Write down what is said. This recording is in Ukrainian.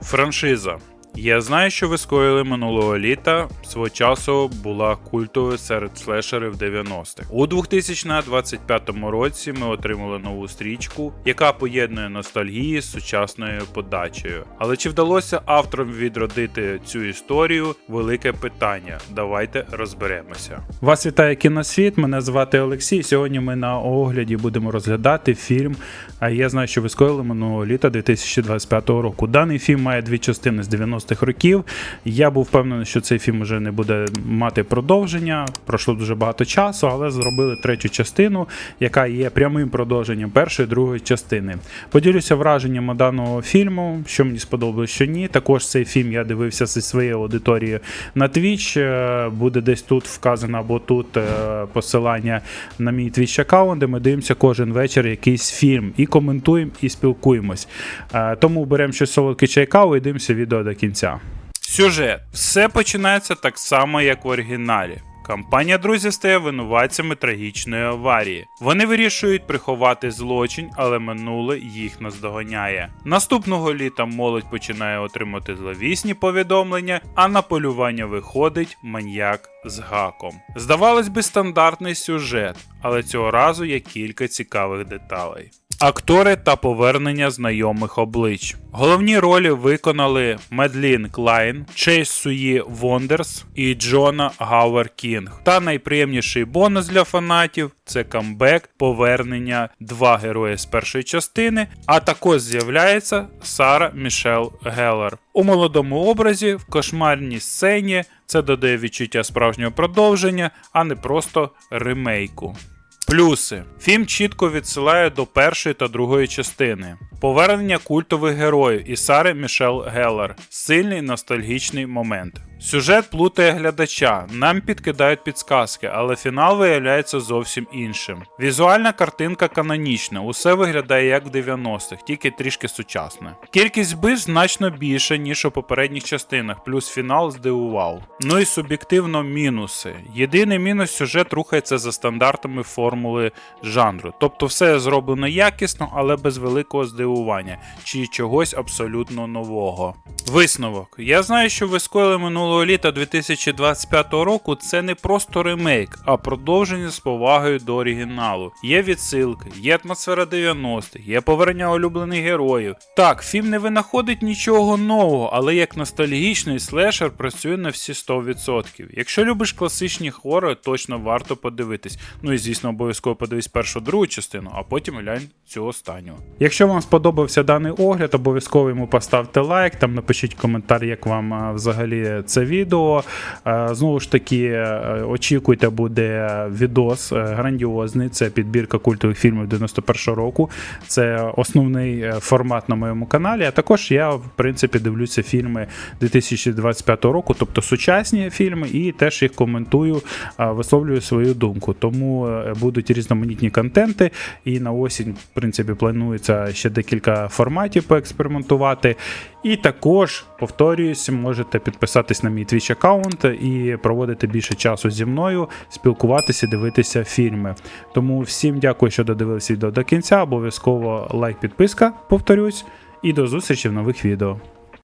Франшиза. Я знаю, що ви скоїли минулого літа. Свого часу була культовою серед слешерів 90-х. У 2025 році ми отримали нову стрічку, яка поєднує ностальгії з сучасною подачею. Але чи вдалося авторам відродити цю історію? Велике питання. Давайте розберемося. Вас вітає кіносвіт. Мене звати Олексій. Сьогодні ми на огляді будемо розглядати фільм. А я знаю, що ви скоїли минулого літа 2025 року. Даний фільм має дві частини з 90-х років. Я був впевнений, що цей фільм вже не буде мати продовження. Пройшло дуже багато часу, але зробили третю частину, яка є прямим продовженням першої другої частини. Поділюся враженнями даного фільму, що мені сподобалось, що ні. Також цей фільм я дивився зі своєю аудиторією на Twitch. Е, Буде десь тут вказано або тут е, посилання на мій Twitch аккаунт, де ми дивимося кожен вечір якийсь фільм і коментуємо, і спілкуємось. Е, Тому беремо щось солодке чай каву і дивимося відео до кінця. Сюжет. Все починається так само, як в оригіналі. Компанія друзів стає винуватцями трагічної аварії. Вони вирішують приховати злочин, але минуле їх наздоганяє. Наступного літа молодь починає отримати зловісні повідомлення, а на полювання виходить маньяк з гаком. Здавалось би, стандартний сюжет, але цього разу є кілька цікавих деталей. Актори та повернення знайомих облич. Головні ролі виконали Медлін Клайн, Чейз Суї Вондерс і Джона Гауер Кінг. Та найприємніший бонус для фанатів це камбек, повернення два герої з першої частини, а також з'являється Сара Мішел Геллер. У молодому образі в кошмарній сцені це додає відчуття справжнього продовження, а не просто ремейку. Плюси. Фільм чітко відсилає до першої та другої частини. Повернення культових героїв і Сари Мішел Геллер. Сильний ностальгічний момент. Сюжет плутає глядача, нам підкидають підсказки, але фінал виявляється зовсім іншим. Візуальна картинка канонічна, усе виглядає як в 90-х, тільки трішки сучасне. Кількість вбив значно більше, ніж у попередніх частинах, плюс фінал здивував. Ну і суб'єктивно мінуси. Єдиний мінус сюжет рухається за стандартами формули жанру. Тобто все зроблено якісно, але без великого здивування чи чогось абсолютно нового. Висновок. Я знаю, що ви скоїли минулого літа 2025 року. Це не просто ремейк, а продовження з повагою до оригіналу. Є відсилки, є атмосфера 90-х, є повернення улюблених героїв. Так, фільм не винаходить нічого нового, але як ностальгічний слешер працює на всі 100%. Якщо любиш класичні хори, точно варто подивитись. Ну і звісно, обов'язково подивись першу другу частину, а потім глянь цю останню. Якщо вам сподобався даний огляд, обов'язково йому поставте лайк, там напишіть коментар, як вам взагалі це відео. Е, Знову ж таки, е, очікуйте, буде відос е, грандіозний. Це підбірка культових фільмів 91-го року. Це основний е, формат на моєму каналі. А також я, в принципі, дивлюся фільми 2025 року, тобто сучасні фільми, і теж їх коментую, висловлюю свою думку. Тому е, будуть різноманітні контенти. І на осінь, в принципі, планується ще декілька форматів поекспериментувати. І також, повторююсь, можете підписатись на мій Twitch аккаунт і проводити більше часу зі мною, спілкуватися, дивитися фільми. Тому всім дякую, що додивилися відео до кінця. Обов'язково лайк, підписка, повторюсь, і до зустрічі в нових відео.